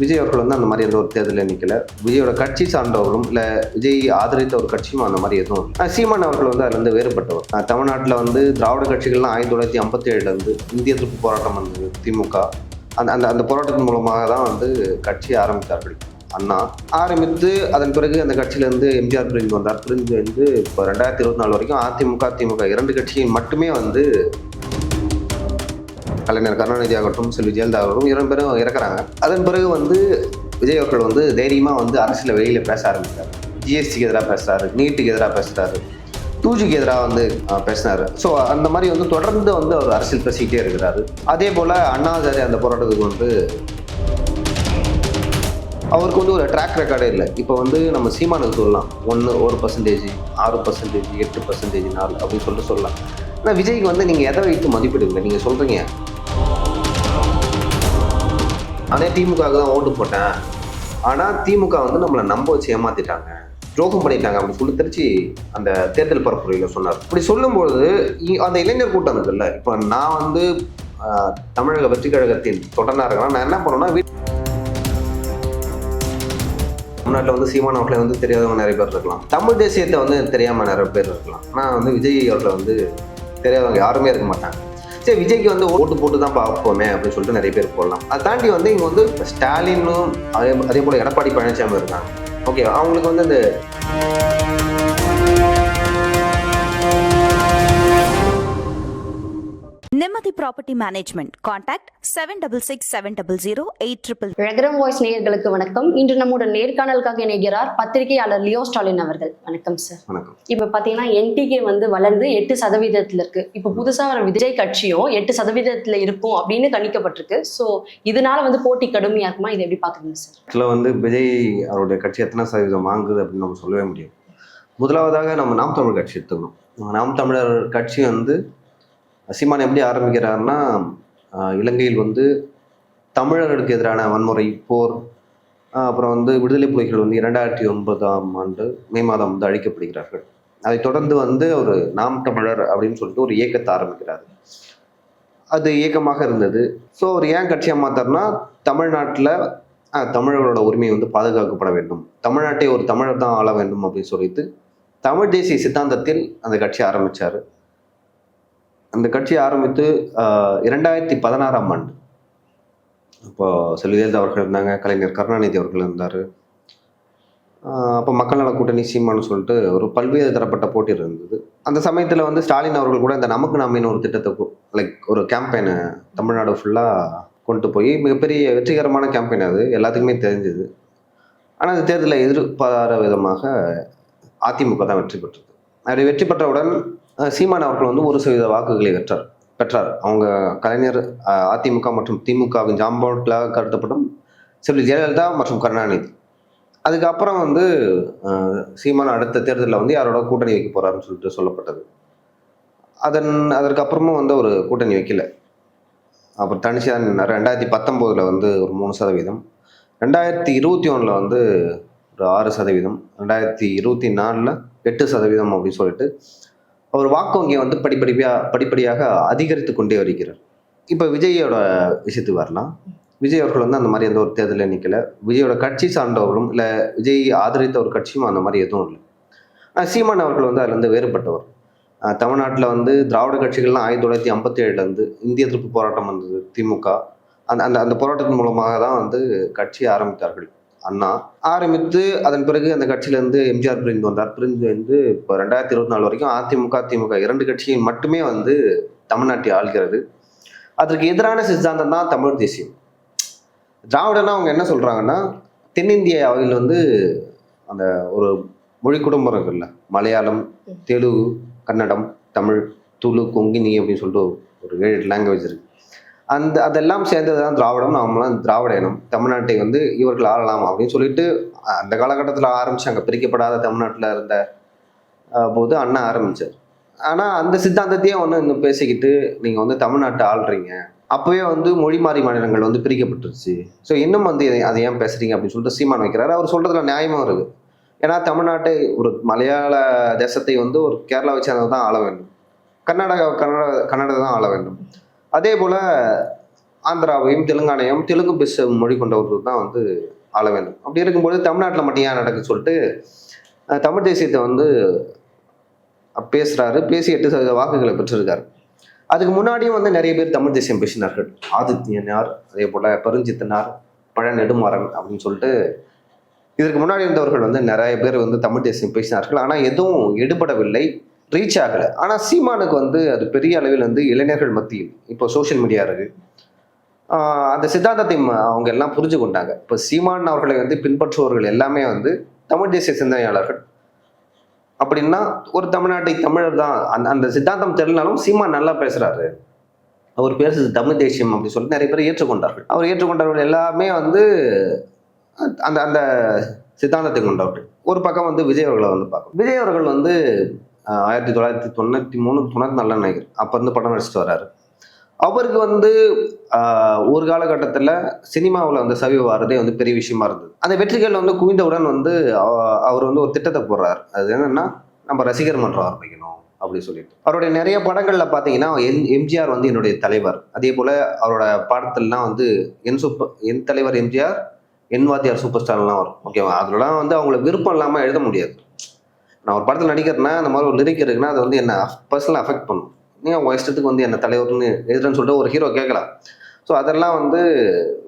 விஜய் அவர்கள் வந்து அந்த மாதிரி எந்த ஒரு தேர்தலில் நிற்கல விஜயோட கட்சி சார்ந்தவர்களும் இல்லை விஜய் ஆதரித்த ஒரு கட்சியும் அந்த மாதிரி எதுவும் சீமான் அவர்கள் வந்து அதுலேருந்து வேறுபட்டவர். தமிழ்நாட்டில் வந்து திராவிட கட்சிகள்லாம் ஆயிரத்தி தொள்ளாயிரத்தி ஐம்பத்தி ஏழுலேருந்து இந்திய திருப்பு போராட்டம் வந்தது திமுக அந்த அந்த அந்த போராட்டத்தின் மூலமாக தான் வந்து கட்சி ஆரம்பித்தார்கள். அண்ணா ஆரம்பித்து அதன் பிறகு அந்த கட்சியிலேருந்து எம்ஜிஆர் பிரிஞ்சு வந்தார். பிரிஞ்சு வந்து இப்போ ரெண்டாயிரத்தி இருபத்தி நாலு வரைக்கும் அதிமுக திமுக இரண்டு கட்சியும் மட்டுமே வந்து கலைஞர் கருணாநிதி ஆகட்டும் செல்வி ஜெயலலிதா ஆகட்டும் இரண்டு பேரும் இறக்குறாங்க. அதன் பிறகு வந்து விஜய் அவர்கள் வந்து தைரியமாக வந்து அரசியல் வெளியில் பேச ஆரம்பித்தார் ஜிஎஸ்டிக்கு எதிராக பேசுகிறாரு நீட்டுக்கு எதிராக பேசுகிறாரு டூஜிக்கு எதிராக வந்து பேசினார். ஸோ அந்த மாதிரி வந்து தொடர்ந்து வந்து அவர் அரசியல் பேசிக்கிட்டே இருக்கிறாரு. அதே போல் அண்ணாசாரி அந்த போராட்டத்துக்கு வந்து அவருக்கு வந்து ஒரு ட்ராக் ரெக்கார்டே இல்லை. இப்போ வந்து நம்ம சீமானுக்கு சொல்லலாம். ஒன்று ஒரு பர்சன்டேஜ் ஆறு பர்சன்டேஜ் எட்டு பர்சன்டேஜ் நாலு அப்படின்னு சொல்லிட்டு சொல்லலாம். ஆனால் விஜய்க்கு வந்து நீங்கள் எதை வைத்து மதிப்பிடுங்க நீங்கள் சொல்கிறீங்க அதே திமுகவுக்கு தான் ஓட்டு போட்டேன். ஆனால் திமுக வந்து நம்மளை நம்ப வச்சு ஏமாத்திட்டாங்க. துரோகம் பண்ணிட்டாங்க அப்படின்னு சொல்லி திருச்சி அந்த தேர்தல் பரப்புரையில் சொன்னார். இப்படி சொல்லும்போது இ- அந்த இளைஞர் கூட்டம் இருக்குல்ல இப்போ நான் வந்து தமிழக வெற்றி கழகத்தின் தொடர்னா இருக்கேன்னா நான் என்ன பண்ணுவேன்னா வீட் தமிழ்நாட்டில் வந்து சீமான அவர்களை வந்து தெரியாதவங்க நிறைய பேர் இருக்கலாம். தமிழ் தேசியத்தை வந்து தெரியாமல் நிறைய பேர் இருக்கலாம். ஆனால் வந்து விஜய் அவர்களை வந்து தெரியாதவங்க யாருமே இருக்க மாட்டாங்க. சரி விஜய்க்கு வந்து ஓட்டு போட்டு தான் பார்ப்போமே அப்படின்னு சொல்லிட்டு நிறைய பேர் போடலாம். அதை தாண்டி வந்து இங்கே வந்து ஸ்டாலினும் அதே அதே போல் எடப்பாடி பழனிசாமி இருக்காங்க. ஓகே அவங்களுக்கு வந்து இந்த Nimmathi property management contact seven double six seven double zero eight triple ரகரம் voice நேயர்களுக்கு வணக்கம். இன்று நம்முடன் நேர்காணலுக்காக இணைகிறார் பத்திரிகையாளர் லியோ ஸ்டாலின் அவர்கள். வணக்கம் சார் வணக்கம். இப்ப பாத்தீங்கன்னா என்டிகே வந்து வளர்ந்து எட்டு சதவீதத்துல இருக்கு. இப்ப புதுசா வர விஜய் கட்சியும் எட்டு சதவீதத்துல இருக்கும் அப்படின்னு கணிக்கப்பட்டிருக்கு. சோ இதனால வந்து போட்டி கடுமையா இருக்குமா? இதை எப்படி பாக்குறீங்க சார் இதில் வந்து விஜய் அவருடைய கட்சி எத்தனை சதவீதம் வாங்குது அப்படின்னு நம்ம சொல்லவே முடியும் முதலாவதாக நம்ம நாம் தமிழ் கட்சி எடுத்துக்கணும். நாம் தமிழர் கட்சி வந்து சீமான் எப்படி ஆரம்பிக்கிறாருன்னா இலங்கையில் வந்து தமிழர்களுக்கு எதிரான வன்முறை போர் அப்புறம் வந்து விடுதலை புலிகள் வந்து இரண்டாயிரத்தி ஒன்பதாம் ஆண்டு மே மாதம் வந்து அழிக்கப்படுகிறார்கள். அதைத் தொடர்ந்து வந்து ஒரு நாம் தமிழர் அப்படின்னு சொல்லிட்டு ஒரு இயக்கத்தை ஆரம்பிக்கிறாரு. அது இயக்கமாக இருந்தது. ஸோ அவர் ஏன் கட்சியாக மாத்தார்னா தமிழ்நாட்டில் தமிழர்களோட உரிமை வந்து பாதுகாக்கப்பட வேண்டும். தமிழ்நாட்டை ஒரு தமிழர் தான் ஆள வேண்டும் அப்படின்னு சொல்லிட்டு தமிழ் தேசிய சித்தாந்தத்தில் அந்த கட்சி ஆரம்பித்தார் அந்த கட்சி ஆரம்பித்து இரண்டாயிரத்தி பதினாறாம் ஆண்டு. இப்போ செல்வி அவர்கள் இருந்தாங்க கலைஞர் கருணாநிதி அவர்கள் இருந்தார். அப்போ மக்கள் நல கூட்டணி சீமானு சொல்லிட்டு ஒரு பல்வேறு தரப்பட்ட போட்டி இருந்தது. அந்த சமயத்தில் வந்து ஸ்டாலின் அவர்கள் கூட இந்த நமக்கு நாமின்னு ஒரு திட்டத்தை லைக் ஒரு கேம்பெயினை தமிழ்நாடு ஃபுல்லாக கொண்டு போய் மிகப்பெரிய வெற்றிகரமான கேம்பெயின் அது எல்லாத்துக்குமே தெரிஞ்சது. ஆனால் அந்த தேர்தலில் எதிர்பாராத விதமாக அதிமுக தான் வெற்றி பெற்றது. அப்படி வெற்றி பெற்றவுடன் சீமான் அவர்கள் வந்து ஒரு சதவீத வாக்குகளை வெற்றார் பெற்றார். அவங்க கலைஞர் அதிமுக மற்றும் திமுகவின் ஜாம்பவர்களாக கருதப்படும் செல்வி ஜெயலலிதா மற்றும் கருணாநிதி. அதுக்கப்புறம் வந்து சீமான் அடுத்த தேர்தலில் வந்து யாரோட கூட்டணி வைக்க போறாருன்னு சொல்லிட்டு சொல்லப்பட்டது. அதன் அதற்கப்புறமும் வந்து ஒரு கூட்டணி வைக்கல. அப்புறம் தனிச்சு ரெண்டாயிரத்தி பத்தொம்போதில் வந்து ஒரு மூணு சதவீதம். ரெண்டாயிரத்தி இருபத்தி ஒன்றில் வந்து ஒரு ஆறு சதவீதம். ரெண்டாயிரத்தி இருபத்தி நாலில் எட்டு சதவீதம் அப்படின்னு சொல்லிட்டு அவர் வாக்கு வங்கியை வந்து படிப்படியாக படிப்படியாக அதிகரித்து கொண்டே வருகிறார். இப்போ விஜயோட விஷயத்துக்கு வரலாம். விஜய் அவர்கள் வந்து அந்த மாதிரி எந்த ஒரு தேர்தலில் நிற்கல விஜயோட கட்சி சார்ந்தவர்களும் இல்லை விஜய் ஆதரித்த ஒரு கட்சியும் அந்த மாதிரி எதுவும் இல்லை. ஆனால் சீமான் அவர்கள் வந்து அதுலேருந்து வேறுபட்டவர். தமிழ்நாட்டில் வந்து திராவிட கட்சிகள்லாம் ஆயிரத்தி தொள்ளாயிரத்தி ஐம்பத்தி ஏழுலேருந்து இந்திய எதிர்ப்பு போராட்டம் வந்தது திமுக. அந்த அந்த அந்த போராட்டத்தின் மூலமாக தான் வந்து கட்சி ஆரம்பித்தார்கள். அண்ணா. ஆரம்பித்து அதன் பிறகு அந்த கட்சியிலேருந்து எம்ஜிஆர் பிரிஞ்சு வந்தார். பிரிஞ்சு வந்து இப்போ ரெண்டாயிரத்தி இருபத்தி நாலு வரைக்கும் அதிமுக திமுக இரண்டு கட்சியும் மட்டுமே வந்து தமிழ்நாட்டை ஆள்கிறது. அதற்கு எதிரான சித்தாந்தம் தான் தமிழ் தேசியம். திராவிடனா அவங்க என்ன சொல்கிறாங்கன்னா தென்னிந்தியாவில் வந்து அந்த ஒரு மொழி குடும்பம் இருக்குல்ல மலையாளம் தெலுங்கு கன்னடம் தமிழ் துளு கொங்கினி அப்படின்னு சொல்லிட்டு ஒரு ஏழு லாங்குவேஜ் இருக்கு. அந்த அதெல்லாம் சேர்ந்தது தான் திராவிடம் நாமெல்லாம் திராவிட இனம். தமிழ்நாட்டை வந்து இவர்கள் ஆளலாம் அப்படின்னு சொல்லிட்டு அந்த காலகட்டத்தில் ஆரம்பிச்சு அங்கே பிரிக்கப்படாத தமிழ்நாட்டில் இருந்த போது அண்ணா ஆரம்பிச்சார். ஆனால் அந்த சித்தாந்தத்தையே ஒன்று இன்னும் பேசிக்கிட்டு நீங்கள் வந்து தமிழ்நாட்டை ஆள்றீங்க. அப்போவே வந்து மொழி மாறி மாநிலங்கள் வந்து பிரிக்கப்பட்டுருச்சு. ஸோ இன்னும் வந்து இதை- அதை ஏன் பேசுறீங்க அப்படின்னு சொல்லிட்டு சீமான் வைக்கிறாரு. அவர் சொல்றதுல நியாயமும் இருக்கு ஏன்னா தமிழ்நாட்டை ஒரு மலையாள தேசத்தை வந்து ஒரு கேரளாவை சேர்ந்தது தான் ஆள வேண்டும். கர்நாடகா கன்னட கன்னடத்தை தான் ஆள வேண்டும். அதே போல் ஆந்திராவையும் தெலுங்கானையும் தெலுங்கு பேச மொழி கொண்டவர்கள் தான் வந்து ஆள வேண்டும். அப்படி இருக்கும்போது தமிழ்நாட்டில் மட்டும் ஏன் நடக்குது சொல்லிட்டு தமிழ் தேசியத்தை வந்து பேசுறாரு. பேசி எட்டு சதவீத வாக்குகளை பெற்றிருக்காரு. அதுக்கு முன்னாடியும் வந்து நிறைய பேர் தமிழ் தேசியம் பேசினார்கள். ஆதித்யனார் அதே போல பெருஞ்சித்தனார் பழ நெடுமாறன் அப்படின்னு சொல்லிட்டு இதற்கு முன்னாடி இருந்தவர்கள் வந்து நிறைய பேர் வந்து தமிழ் தேசியம் பேசினார்கள். ஆனால் எதுவும் எடுபடவில்லை. ரீச் ஆகலை. ஆனால் சீமானுக்கு வந்து அது பெரிய அளவில் வந்து இளைஞர்கள் மத்தியில் இப்போ சோஷியல் மீடியா இருக்கு. அந்த சித்தாந்தத்தை அவங்க எல்லாம் புரிஞ்சு கொண்டாங்க. இப்போ சீமான் அவர்களை வந்து பின்பற்றுபவர்கள் எல்லாமே வந்து தமிழ் தேசிய சிந்தனையாளர்கள். அப்படின்னா ஒரு தமிழ்நாட்டை தமிழர் தான் அந்த அந்த சித்தாந்தம் தெரிஞ்சாலும் சீமான் நல்லா பேசுறாரு. அவர் பேசுறது தமிழ் தேசியம் அப்படின்னு சொல்லிட்டு நிறைய பேர் ஏற்றுக்கொண்டார்கள். அவர் ஏற்றுக்கொண்டவர்கள் எல்லாமே வந்து அந்த அந்த சித்தாந்தத்தை கொண்டவர்கள். ஒரு பக்கம் வந்து விஜய் அவர்களை வந்து பார்க்கணும். விஜய் அவர்கள் வந்து ஆயிரத்தி தொள்ளாயிரத்தி தொண்ணூற்றி மூணு தொண்ணூற்றி நாலு நினைக்கிறேன் அப்போ இருந்து படம் நடிச்சிட்டு வர்றாரு அவருக்கு வந்து ஒரு காலகட்டத்தில் சினிமாவில் வந்து சவி வாரதே வந்து பெரிய விஷயமா இருந்தது. அந்த வெற்றிகள் வந்து குவிந்தவுடன் வந்து அவர் வந்து ஒரு திட்டத்தை போடுறாரு. அது என்னன்னா நம்ம ரசிகர் மன்றம் ஆரம்பிக்கணும் அப்படின்னு சொல்லிட்டு. அவருடைய நிறைய படங்கள்ல பார்த்தீங்கன்னா என் எம்ஜிஆர் வந்து என்னுடைய தலைவர். அதே போல அவரோட படத்துலலாம் வந்து என் சூப்பர் என் தலைவர் எம்ஜிஆர் என் வாத்தியார் சூப்பர் ஸ்டார்லாம் வரும். ஓகேவா? அதுலலாம் வந்து அவங்கள விருப்பம் இல்லாமல் எழுத முடியாது. நான் ஒரு படத்தில் நடிக்கிறேன்னா அந்த மாதிரி ஒரு லிரிக் இருக்குன்னா அது வந்து என்ன பர்சனலாக அஃபெக்ட் பண்ணும். நீங்கள் உங்கள் இஷ்டத்துக்கு வந்து என்ன தலைவர்னு எதிரன்னு சொல்லிட்டு ஒரு ஹீரோ கேட்கலாம். ஸோ அதெல்லாம் வந்து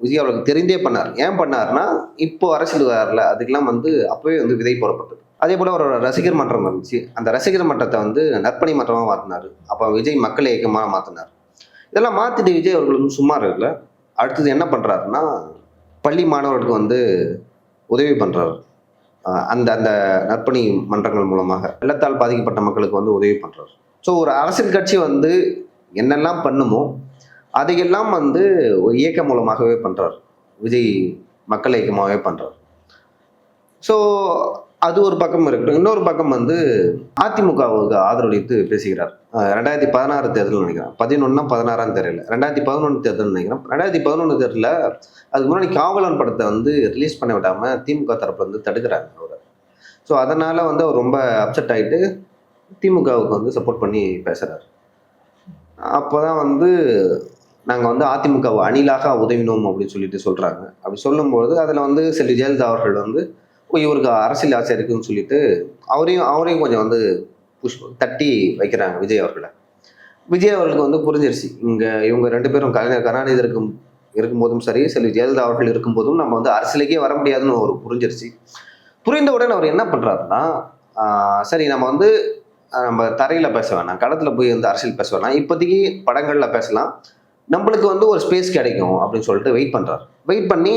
விஜய் அவர்களுக்கு தெரிந்தே பண்ணார். ஏன் பண்ணார்னா இப்போ அரசியல் வரல அதுக்கெல்லாம் வந்து அப்போவே வந்து விதை போடப்பட்டது. அதே போல் அவரோட ரசிகர் மன்றம் இருந்துச்சு. அந்த ரசிகர் மன்றத்தை வந்து நற்பணி மன்றமாக மாற்றினார் அப்போ விஜய் மக்கள் இயக்கமாக மாற்றினார் இதெல்லாம் மாற்றிட்டு விஜய் அவர்கள் வந்து சும்மா இருக்கல. அடுத்தது என்ன பண்ணுறாருன்னா பள்ளி மாணவர்களுக்கு வந்து உதவி பண்ணுறாரு அந்த அந்த நற்பணி மன்றங்கள் மூலமாக வெள்ளத்தால் பாதிக்கப்பட்ட மக்களுக்கு வந்து உதவி பண்ணுறாரு ஸோ ஒரு அரசியல் கட்சி வந்து என்னெல்லாம் பண்ணுமோ அதையெல்லாம் வந்து ஒரு இயக்கம் மூலமாகவே பண்ணுறார் விஜய் மக்கள் இயக்கமாகவே பண்ணுறார் ஸோ அது ஒரு பக்கம் இருக்கட்டும். இன்னொரு பக்கம் வந்து அதிமுகவுக்கு ஆதரவளித்து பேசுகிறார். ரெண்டாயிரத்தி பதினாறு தேர்தல் நினைக்கிறேன். பதினொன்னா பதினாறாம் தெரியல ரெண்டாயிரத்தி பதினொன்று தேர்தல் நினைக்கிறேன். ரெண்டாயிரத்தி பதினொன்று தேர்தலில் அதுக்கு முன்னாடி காவலன் படத்தை வந்து ரிலீஸ் பண்ண விடாம திமுக தரப்பு வந்து தடுக்கிறாங்க அவரை. ஸோ அதனால வந்து அவர் ரொம்ப அப்செட் ஆகிட்டு திமுகவுக்கு வந்து சப்போர்ட் பண்ணி பேசுகிறாரு அப்போ தான் வந்து நாங்கள் வந்து அதிமுகவை அணிலாக உதவினோம் அப்படின்னு சொல்லிட்டு சொல்கிறாங்க அப்படி சொல்லும்போது அதில் வந்து செல்வி ஜெயலலிதா அவர்கள் வந்து இவருக்கு அரசியல் ஆசை இருக்குன்னு சொல்லிட்டு அவரையும் அவரையும் கொஞ்சம் வந்து புஷ் தட்டி வைக்கிறாங்க விஜய் அவர்களை. விஜய் அவர்களுக்கு வந்து புரிஞ்சிருச்சு. இங்கே இவங்க ரெண்டு பேரும் கலைஞர் கருணாநிதி இருக்கும் இருக்கும்போதும் சரி செல்வி ஜெயலலிதா அவர்கள் இருக்கும்போதும் நம்ம வந்து அரசியலுக்கே வர முடியாதுன்னு ஒரு புரிஞ்சிருச்சு. புரிந்தவுடன் அவர் என்ன பண்ணுறாருன்னா சரி நம்ம வந்து நம்ம தரையில் பேச வேணாம் கடத்தில் போய் வந்து அரசியல் பேச வேணாம் இப்போதைக்கு படங்களில் பேசலாம் நம்மளுக்கு வந்து ஒரு ஸ்பேஸ் கிடைக்கும் அப்படின்னு சொல்லிட்டு வெயிட் பண்ணுறாரு வெயிட் பண்ணி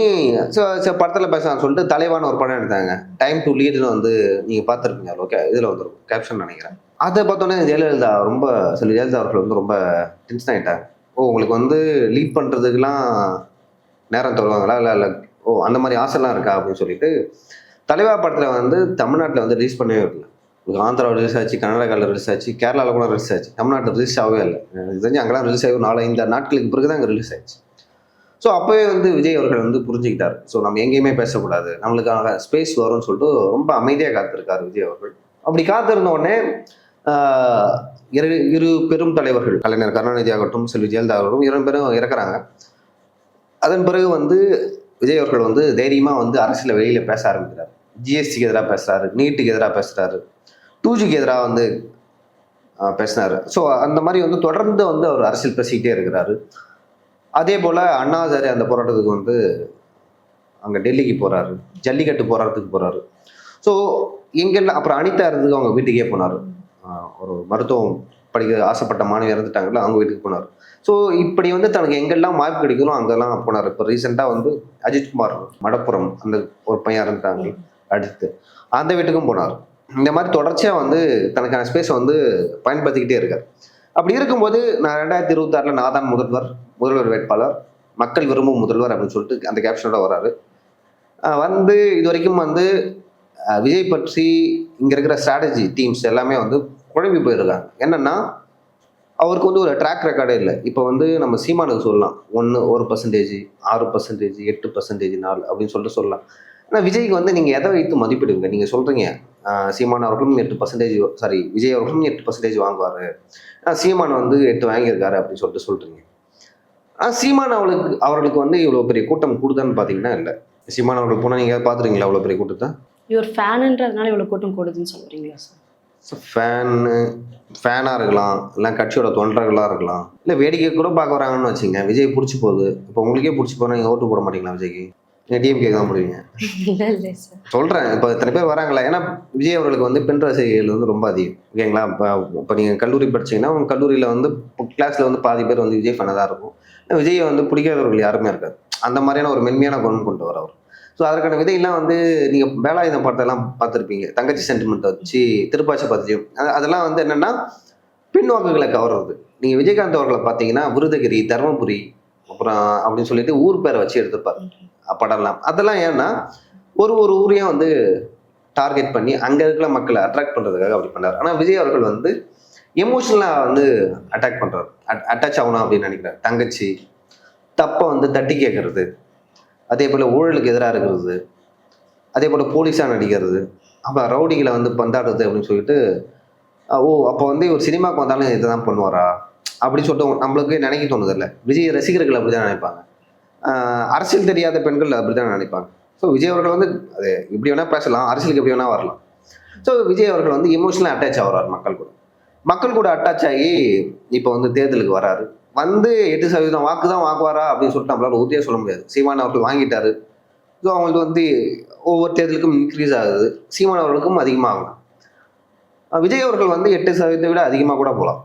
சரி படத்தில் பேசலாம்னு சொல்லிட்டு தலைவான ஒரு படம் எடுத்தாங்க. டைம் டு லீடுன்னு வந்து நீங்கள் பார்த்துருப்பீங்க ஓகே இதில் வந்துருக்கும் கேப்ஷன் நினைக்கிறேன். அதை பார்த்தோன்னே ஜெயலலிதா ரொம்ப சில ஜெயலலிதா அவர்கள் வந்து ரொம்ப டென்ஷன் ஆகிட்டாங்க ஓ உங்களுக்கு வந்து லீட் பண்ணுறதுக்கெலாம் நேரம் தருவாங்களா? இல்லை இல்லை ஓ அந்த மாதிரி ஆசைலாம் இருக்கா? அப்படின்னு சொல்லிட்டு தலைவா படத்தில் வந்து தமிழ்நாட்டில் வந்து ரிலீஸ் பண்ணவே இல்லை. உங்களுக்கு ஆந்திரா ரிலீஸ் ஆச்சு கர்நாடகாவில் ரிலீஸ் ஆச்சு கேரளாவில் கூட ரிலீஸ் ஆச்சு. தமிழ்நாட்டில் ரிலீஸ் ஆகவே இல்லை. எனக்கு தெரிஞ்சு அங்கெல்லாம் ரிலீஸ் ஆகி நாலு ஐந்து நாட்களுக்கு பிறகு தான் அங்கே ரிலீஸ் ஆச்சு ஸோ அப்போவே வந்து விஜய் அவர்கள் வந்து புரிஞ்சுக்கிட்டார். ஸோ நம்ம எங்கேயுமே பேசக்கூடாது. நம்மளுக்காக ஸ்பேஸ் வரும்னு சொல்லிட்டு ரொம்ப அமைதியாக காத்திருக்காரு விஜய் அவர்கள். அப்படி காத்திருந்த உடனே ஆஹ், இரு இரு பெரும் தலைவர்கள் கலைஞர் கருணாநிதி ஆகட்டும் செல்வி ஜெயலலிதா ஆகட்டும் இரண்டு பேரும் இறக்குறாங்க. அதன் பிறகு வந்து விஜய் அவர்கள் வந்து தைரியமாக வந்து அரசியல் வெளியில் பேச ஆரம்பிக்கிறார். ஜிஎஸ்டிக்கு எதிராக பேசுகிறாரு நீட்டுக்கு எதிராக பேசுகிறாரு டூ ஜிக்கு எதிராக வந்து பேசினார். ஸோ அந்த மாதிரி வந்து தொடர்ந்து வந்து அவர் அரசியல் பேசிக்கிட்டே இருக்கிறாரு. அதே போல் அண்ணாசாரி அந்த போராட்டத்துக்கு வந்து அங்கே டெல்லிக்கு போகிறாரு ஜல்லிக்கட்டு போராட்டத்துக்கு போகிறாரு ஸோ எங்கெல்லாம் அப்புறம் அனிதா இருந்ததுக்கு அவங்க வீட்டுக்கே போனார். ஒரு மருத்துவம் படிக்க ஆசைப்பட்ட மாணவி இறந்துட்டாங்கல்ல அவங்க வீட்டுக்கு போனார். ஸோ இப்படி வந்து தனக்கு எங்கெல்லாம் வாய்ப்பு கிடைக்கணும் அங்கெல்லாம் போனார். இப்போ ரீசெண்டாக வந்து அஜித்குமார் மடப்புரம் அந்த ஒரு பையன் இறந்துட்டாங்க அடுத்து. அந்த வீட்டுக்கும் போனார். இந்த மாதிரி தொடர்ச்சியாக வந்து தனக்கான ஸ்பேஸை வந்து பயன்படுத்திக்கிட்டே இருக்கார். அப்படி இருக்கும்போது நான் ரெண்டாயிரத்தி இருபத்தாறில் நான் தான் முதல்வர். முதல்வர் வேட்பாளர் மக்கள் விரும்பும் முதல்வர் அப்படின்னு சொல்லிட்டு அந்த கேப்ஷனோட வராரு வந்து இது வரைக்கும் வந்து விஜய் பற்றி இங்கே இருக்கிற ஸ்ட்ராட்டஜி டீம்ஸ் எல்லாமே வந்து குழம்பி போயிருக்காங்க. என்னென்னா அவருக்கு வந்து ஒரு ட்ராக் ரெக்கார்டே இல்லை. இப்போ வந்து நம்ம சீமானுக்கு சொல்லலாம். ஒன்று ஒரு பர்சன்டேஜ் ஆறு பர்சன்டேஜ் எட்டு பர்சன்டேஜ் நாலு அப்படின்னு சொல்லிட்டு சொல்லலாம். ஆனால் விஜய்க்கு வந்து நீங்கள் எதை வைத்து மதிப்பிடுங்க நீங்கள் சொல்கிறீங்க சீமான் அவர்களும் எட்டு பர்சன்டேஜ் சாரி விஜய் அவர்களும் எட்டு பர்சன்டேஜ் வாங்குவார். சீமான் வந்து எட்டு வாங்கியிருக்காரு அப்படின்னு சொல்லிட்டு சொல்கிறீங்க ஆனால் சீமான் அவளுக்கு அவர்களுக்கு வந்து இவ்வளோ பெரிய கூட்டம் கூடுதான்னு பார்த்தீங்கன்னா இல்லை. சீமான் அவர்கள் போனால் நீங்கள் பார்த்துருக்கீங்களா அவ்வளோ பெரிய கூட்டத்தை? இவர் ஃபேனுன்றதுனால இவ்வளவு கூட்டம் கூடுதுன்னு சொல்றீங்களா சார் ஸோ ஃபேனு ஃபேனாக இருக்கலாம் இல்லை கட்சியோட தொண்டர்களாக இருக்கலாம். இல்லை வேடிக்கை கூட பார்க்க வராங்கன்னு வச்சுங்க விஜய் பிடிச்சி போகுது. இப்போ உங்களுக்கே பிடிச்சி போனால் நீங்கள் ஓட்டு போட மாட்டீங்களா விஜய்க்கு? நீங்கள் டிஎம்கே தான் போடுவீங்க. சார் சொல்கிறேன் இப்போ இத்தனை பேர் வராங்களா ஏன்னா விஜய் அவர்களுக்கு வந்து பெண் ரசிகர்கள் வந்து ரொம்ப அதிகம். ஓகேங்களா இப்போ இப்போ நீங்கள் கல்லூரி படிச்சீங்கன்னா உங்கள் கல்லூரியில் வந்து கிளாஸில் வந்து பாதி பேர் வந்து விஜய் ஃபேனாக தான் இருக்கும். விஜயை வந்து பிடிக்காதவர்கள் யாருமே இருக்காது. அந்த மாதிரியான ஒரு மென்மையான குணம் கொண்டு வர அவர் ஸோ அதற்கான விதையெல்லாம் வந்து நீங்கள் வேலாயுதம் படத்தெல்லாம் பார்த்துருப்பீங்க. தங்கச்சி சென்டிமெண்ட்டை வச்சு திருப்பாச்சி பார்த்துச்சு அதெல்லாம் வந்து என்னென்னா பின்வாக்குகளை கவர்றது. நீங்கள் விஜயகாந்த் அவர்களை பார்த்தீங்கன்னா விருதகிரி தருமபுரி அப்புறம் அப்படின்னு சொல்லிட்டு ஊர் பேரை வச்சு எடுத்துப்பார் படம்லாம் அதெல்லாம் ஏன்னா ஒரு ஒரு ஊரையும் வந்து டார்கெட் பண்ணி அங்கே இருக்கிற மக்களை அட்ராக்ட் பண்ணுறதுக்காக அப்படி பண்ணார். ஆனால் விஜய் அவர்கள் வந்து எமோஷனலாக வந்து அட்டாக் பண்ணுறாரு அட்டாச் ஆகணும் அப்படின்னு நினைக்கிறார். தங்கச்சி தப்பை வந்து தட்டி கேட்கறது அதே போல் ஊழலுக்கு எதிராக இருக்கிறது அதே போல் போலீஸாக நடிக்கிறது அப்போ ரவுடிகளை வந்து பந்தாடுறது அப்படின்னு சொல்லிட்டு ஓ அப்போ வந்து இவர் சினிமாவுக்கு வந்தாலும் இதை தான் பண்ணுவாரா? அப்படின்னு சொல்லிட்டு நம்மளுக்கு நினைக்க தோணுதில்ல விஜய் ரசிகர்கள் அப்படி தான் நினைப்பாங்க அரசியல் தெரியாத பெண்கள் அப்படி தான் நினைப்பாங்க. ஸோ விஜய் அவர்கள் வந்து அது இப்படி வேணால் பேசலாம். அரசியலுக்கு எப்படி வேணால் வரலாம். ஸோ விஜய் அவர்கள் வந்து எமோஷனலாக அட்டாச் ஆகிறார் மக்கள் கூட. மக்கள் கூட அட்டாச் ஆகி இப்போ வந்து தேர்தலுக்கு வராரு. வந்து எட்டு சதவீதம் வாக்கு தான் வாங்குவாரா அப்படின்னு சொல்லிட்டு நம்மளால உறுதியாக சொல்ல முடியாது. சீமான் அவர்கள் வாங்கிட்டாரு. ஸோ அவங்களுக்கு வந்து ஒவ்வொரு தேர்தலுக்கும் இன்க்ரீஸ் ஆகுது. சீமான் அவர்களுக்கும் அதிகமாகும் விஜய் அவர்கள் வந்து எட்டு சதவீதத்தை விட அதிகமாக கூட போகலாம்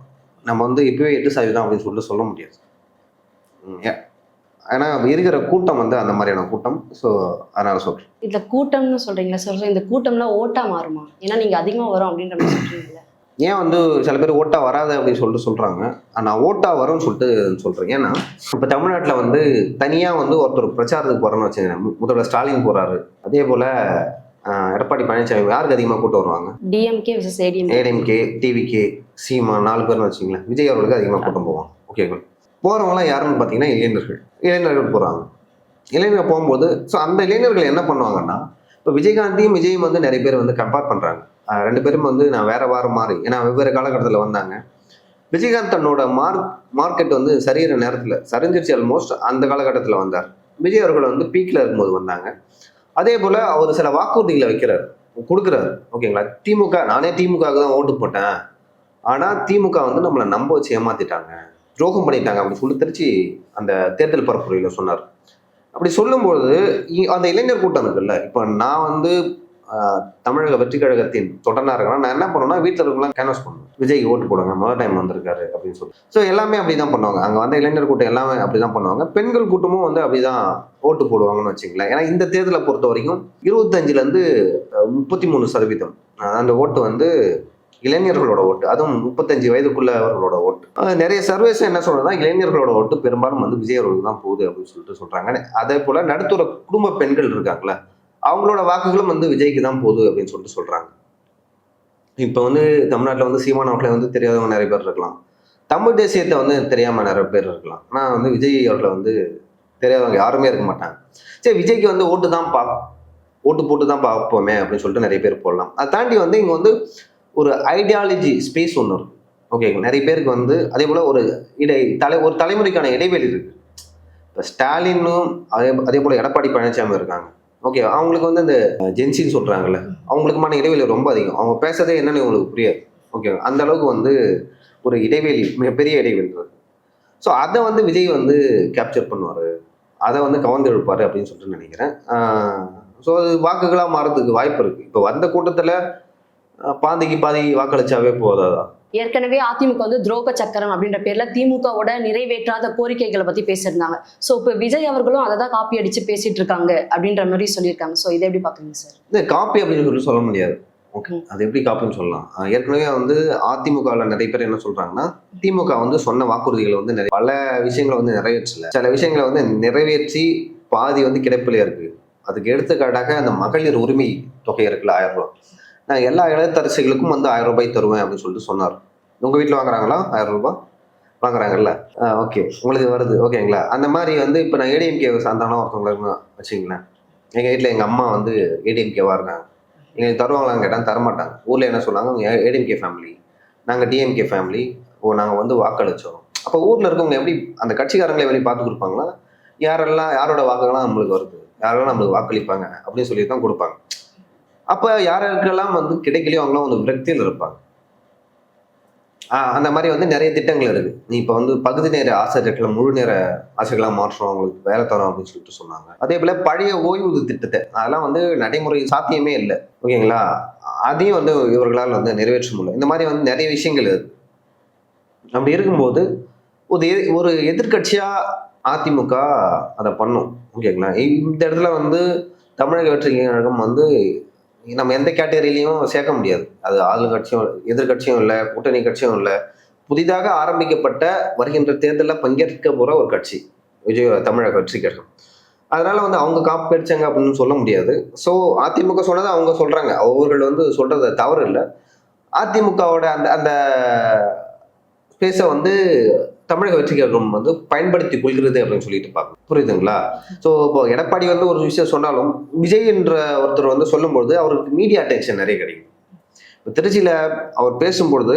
நம்ம வந்து இப்போவே எட்டு சதவீதம் அப்படின்னு சொல்லிட்டு சொல்ல முடியாது. ம், ஏன்னா இருக்கிற கூட்டம் வந்து அந்த மாதிரியான கூட்டம். ஸோ அதனால சொல்றேன். இந்த கூட்டம்னு சொல்றீங்களா சார். இந்த கூட்டம்லாம் ஓட்டா மாறுமா? ஏன்னா நீங்க அதிகமா வரும் அப்படின்ற மாதிரி ஏன் வந்து சில பேர் ஓட்டா வராது அப்படின்னு சொல்லிட்டு சொல்றாங்க. ஆனால் ஓட்டா வரும்னு சொல்லிட்டு சொல்றேன். ஏன்னா இப்போ தமிழ்நாட்டில் வந்து தனியாக வந்து ஒருத்தர் பிரச்சாரத்துக்கு போறோம்னு வச்சுக்கோங்க. மு- முதல்வர் ஸ்டாலின் போறாரு. அதே போல எடப்பாடி பழனிசாமி யாருக்கு அதிகமாக கூட்டம் வருவாங்க? டிஎம்கே ஏடிஎம்கே டிவிகே சீமா நாலு பேர்னு வச்சுங்களேன் விஜய் அவர்களுக்கு அதிகமாக கூட்டம் போவான் ஓகேங்களா போகிறவங்களாம் யாருன்னு பார்த்தீங்கன்னா இளைஞர்கள். இளைஞர்கள் போகிறாங்க இளைஞர்கள் போகும்போது ஸோ அந்த இளைஞர்கள் என்ன பண்ணுவாங்கன்னா இப்போ விஜயகாந்தையும் விஜயும் வந்து நிறைய பேர் வந்து கம்பேர் பண்ணுறாங்க ரெண்டு பேரும் வந்து நான் வேற வாரம் மாறி ஏன்னா வெவ்வேறு காலகட்டத்தில் வந்தாங்க. விஜயகாந்த் தன்னோட மார்க் மார்க்கெட் வந்து சரியிற நேரத்தில் சரிஞ்சிருச்சு ஆல்மோஸ்ட் அந்த காலகட்டத்தில் வந்தார். விஜய் அவர்கள் வந்து பீக்கில் இருக்கும்போது வந்தாங்க. அதே போல் அவர் சில வாக்குறுதிகளை வைக்கிறார் கொடுக்குறாரு. ஓகேங்களா? திமுக நானே திமுகவுக்கு தான் ஓட்டு போட்டேன். ஆனால் திமுக வந்து நம்மளை நம்ப வச்சு ஏமாத்திட்டாங்க. துரோகம் பண்ணிட்டாங்க அப்படின்னு சொல்லி திருச்சி அந்த தேர்தல் பரப்புரையில் சொன்னார். அப்படி சொல்லும்போது அந்த இளைஞர் கூட்டம் இருக்குல்ல இப்போ நான் வந்து தமிழக வெற்றி கழகத்தின் தொடர்னா நான் என்ன பண்ணுவேன்னா வீட்டில் இருக்கலாம் கேன்வஸ் பண்ணுவேன். விஜய் ஓட்டு போடுங்க. முதல் டைம் வந்திருக்காரு அப்படின்னு சொல்லி. ஸோ எல்லாமே அப்படி தான் பண்ணுவாங்க. அங்கே வந்த இளைஞர் கூட்டம் எல்லாமே அப்படி தான் பண்ணுவாங்க. பெண்கள் கூட்டமும் வந்து அப்படி தான் ஓட்டு போடுவாங்கன்னு வச்சுங்களேன் ஏன்னா இந்த தேர்தலை பொறுத்த வரைக்கும் இருபத்தஞ்சிலேருந்து முப்பத்தி மூணு சதவீதம். அந்த ஓட்டு வந்து இளைஞர்களோட ஓட்டு. அதுவும் முப்பத்தஞ்சு வயதுக்குள்ளவர்களோட ஓட்டு. நிறைய சர்வேஸ் என்ன சொல்றதுன்னா இளைஞர்களோட ஓட்டு பெரும்பாலும் வந்து விஜய் அவர்களுக்கு தான் போகுது அப்படின்னு சொல்லிட்டு சொல்றாங்க. அதே போல நடுத்தர குடும்ப பெண்கள் இருக்காங்களே அவங்களோட வாக்குகளும் வந்து விஜய்க்கு தான் போகுது அப்படின்னு சொல்லிட்டு சொல்றாங்க. இப்போ வந்து தமிழ்நாட்டில் வந்து சீமான அவர்களை வந்து தெரியாதவங்க நிறைய பேர் இருக்கலாம். தமிழ் தேசியத்தை வந்து தெரியாம நிறைய பேர் இருக்கலாம். ஆனால் வந்து விஜய் அவர்களை வந்து தெரியாதவங்க யாருமே இருக்க மாட்டாங்க. சரி விஜய்க்கு வந்து ஓட்டு தான் பா ஓட்டு போட்டு தான் பார்ப்போமே அப்படின்னு சொல்லிட்டு நிறைய பேர் போடலாம். அதை தாண்டி வந்து இங்கே வந்து ஒரு ஐடியாலஜி ஸ்பேஸ் ஒன்று இருக்கு. ஓகேங்க நிறைய பேருக்கு வந்து அதே போல் ஒரு இடை தலை ஒரு தலைமுறைக்கான இடைவெளி இருக்கு. இப்போ ஸ்டாலினும் அதே அதே போல் எடப்பாடி பழனிசாமி இருக்காங்க. ஓகே அவங்களுக்கு வந்து அந்த ஜென்சின்னு சொல்கிறாங்கல்ல அவங்களுக்குமான இடைவெளி ரொம்ப அதிகம். அவங்க பேசுறதே என்னன்னு உங்களுக்கு புரியாது. ஓகே அந்த அளவுக்கு வந்து ஒரு இடைவெளி மிகப்பெரிய இடைவெளி ஸோ அதை வந்து விஜய் வந்து கேப்சர் பண்ணுவார். அதை வந்து கவர்ந்து எழுப்பார் அப்படின்னு சொல்லிட்டு நினைக்கிறேன். ஸோ அது வாக்குகளாக மாறதுக்கு வாய்ப்பு இருக்குது இப்போ வந்த கூட்டத்தில் பாதிக்கு பாதி வாக்களிச்சாவே போதாதான் ஏற்கனவே அதிமுக வந்து துரோக சக்கரம் அப்படின்ற பேர்ல திமுகவோட நிறைவேற்றாத கோரிக்கைகளை பத்தி பேசியிருந்தாங்க. சோ இப்ப விஜய் அவர்களும் அதை தான் காப்பி அடிச்சு பேசிட்டு இருக்காங்க அப்படின்ற மாதிரி சொல்லியிருக்காங்க. சோ இதை எப்படி பாக்குறீங்க சார் இந்த காப்பி அப்படின்னு சொல்லி சொல்ல முடியாது. ஓகே. அது எப்படி காப்பின்னு சொல்லலாம். ஏற்கனவே வந்து அதிமுகவில் நிறைய பேர் என்ன சொல்றாங்கன்னா திமுக வந்து சொன்ன வாக்குறுதிகளை வந்து நிறைய பல விஷயங்களை வந்து நிறைவேற்றல. சில விஷயங்களை வந்து நிறைவேற்றி பாதி வந்து கிடப்பிலையா இருக்கு. அதுக்கு எடுத்துக்காட்டாக அந்த மகளிர் உரிமை தொகை இருக்குல்ல ஆயிரம் ரூபாய். நான் எல்லா இளத்தரசிகளுக்கும் வந்து ஆயிரம் ரூபாய் தருவேன் அப்படின்னு சொல்லிட்டு சொன்னார். உங்க வீட்டில் வாங்குறாங்களா? ஆயிரம் ரூபாய்? வாங்குறாங்கல்ல? ஓகே உங்களுக்கு வருது. ஓகேங்களா அந்த மாதிரி வந்து இப்போ நான் ஏடிஎம்கே சார்ந்தாலும் ஒருத்தவங்களுக்கு வச்சுங்களேன் எங்கள் வீட்டில் எங்கள் அம்மா வந்து ஏடிஎம்கேவாக இருக்காங்க. எங்களுக்கு தருவாங்களான்னு கேட்டால் தரமாட்டாங்க. ஊரில் என்ன சொன்னாங்க? ஏடிஎம்கே ஃபேமிலி நாங்கள் டிஎம்கே ஃபேமிலி ஓ நாங்கள் வந்து வாக்களித்தோம் அப்போ ஊரில் இருக்கவங்க எப்படி அந்த கட்சிக்காரங்களை எப்படி பார்த்து கொடுப்பாங்களா? யாரெல்லாம் யாரோட வாக்குகள்லாம் நம்மளுக்கு வருது? யாரெல்லாம் நம்மளுக்கு வாக்களிப்பாங்க? அப்படின்னு சொல்லி தான் கொடுப்பாங்க. அப்ப யாருக்கெல்லாம் வந்து கிடைக்கலையோ அவங்களாம் வந்து விரக்தியில் இருப்பாங்க. ஆஹ் அந்த மாதிரி வந்து நிறைய திட்டங்கள் இருக்கு. நீ இப்போ வந்து பகுதி நேர ஆசிரியர்களை முழு நேர ஆசிரியர்களாக மாற்றணும் அவங்களுக்கு வேலை தரோம் அப்படின்னு சொல்லிட்டு சொன்னாங்க. அதே போல பழைய ஓய்வூதிய திட்டத்தை அதெல்லாம் வந்து நடைமுறை சாத்தியமே இல்லை. ஓகேங்களா? அதையும் வந்து இவர்களால் வந்து நிறைவேற்ற முடியல. இந்த மாதிரி வந்து நிறைய விஷயங்கள் இருக்கு. அப்படி இருக்கும்போது ஒரு ஒரு எதிர்க்கட்சியா அதிமுக அதை பண்ணும். ஓகேங்களா? இந்த இடத்துல வந்து தமிழக வெற்றி கழகம் வந்து நம்ம எந்த கேட்டகரியிலையும் சேர்க்க முடியாது. அது ஆளுங்கட்சியும் எதிர்க்கட்சியும் இல்லை கூட்டணி கட்சியும் இல்லை. புதிதாக ஆரம்பிக்கப்பட்ட வருகின்ற தேர்தலில் பங்கேற்க போற ஒரு கட்சி விஜய் தமிழக வெற்றி கழகம் அதனால வந்து அவங்க காப்பிடிச்சாங்க அப்படின்னு சொல்ல முடியாது. ஸோ அதிமுக சொன்னதை அவங்க சொல்கிறாங்க அவர்கள் வந்து சொல்கிறது தவறு இல்லை. அதிமுகவோட அந்த அந்த ஸ்பேஸை வந்து தமிழக வெற்றி கழகம் வந்து பயன்படுத்தி கொள்கிறது அப்படின்னு சொல்லிட்டு பார்க்கணும் புரியுதுங்களா? ஸோ இப்போ எடப்பாடி வந்து ஒரு விஷயம் சொன்னாலும் விஜய் என்ற ஒருத்தர் வந்து சொல்லும்பொழுது அவருக்கு மீடியா அட்டென்ஷன் நிறைய கிடைக்கும். இப்போ திருச்சியில் அவர் பேசும்பொழுது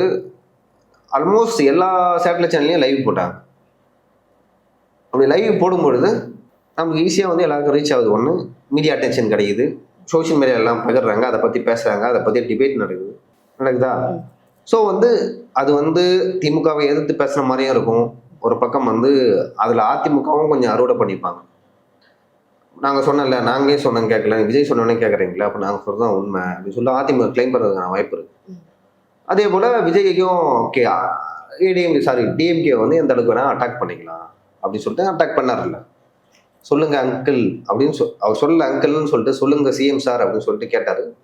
ஆல்மோஸ்ட் எல்லா சேட்டலைட் சேனல்லையும் லைவ் போட்டாங்க. அப்படி லைவ் போடும்பொழுது நமக்கு ஈஸியாக வந்து எல்லாருக்கும் ரீச் ஆகுது. ஒன்று மீடியா அட்டென்ஷன் கிடைக்குது. சோஷியல் மீடியா எல்லாம் பகிர்றாங்க. அதை பற்றி பேசுகிறாங்க அதை பற்றி டிபேட் நடக்குது. நடக்குதா? ஸோ வந்து அது வந்து திமுகவை எதிர்த்து பேசுன மாதிரியும் இருக்கும். ஒரு பக்கம் வந்து அதில் அதிமுகவும் கொஞ்சம் அறுவடை பண்ணிப்பாங்க. நாங்கள் சொன்னல நாங்களே சொன்னோம் கேட்கல? விஜய் சொன்னோன்னே கேட்குறீங்களா? அப்போ நாங்கள் சொல்றது உண்மை. அப்படின்னு சொல்லி அதிமுக கிளைம் பண்ணுறதுக்கான வாய்ப்பு இருக்கு. ம். அதே போல் விஜய்க்கும் கே ஏடிஎம் சாரி டிஎம்கே வந்து எந்த அளவுக்கு வேணால் அட்டாக் பண்ணிக்கலாம். அப்படின்னு சொல்லிட்டு அட்டாக் பண்ணார்ல சொல்லுங்க அங்கிள் அப்படின்னு சொல் அவர் சொல்ல அங்கிள்னு சொல்லிட்டு சொல்லுங்க சிஎம் சார் அப்படின்னு சொல்லிட்டு கேட்டாரு.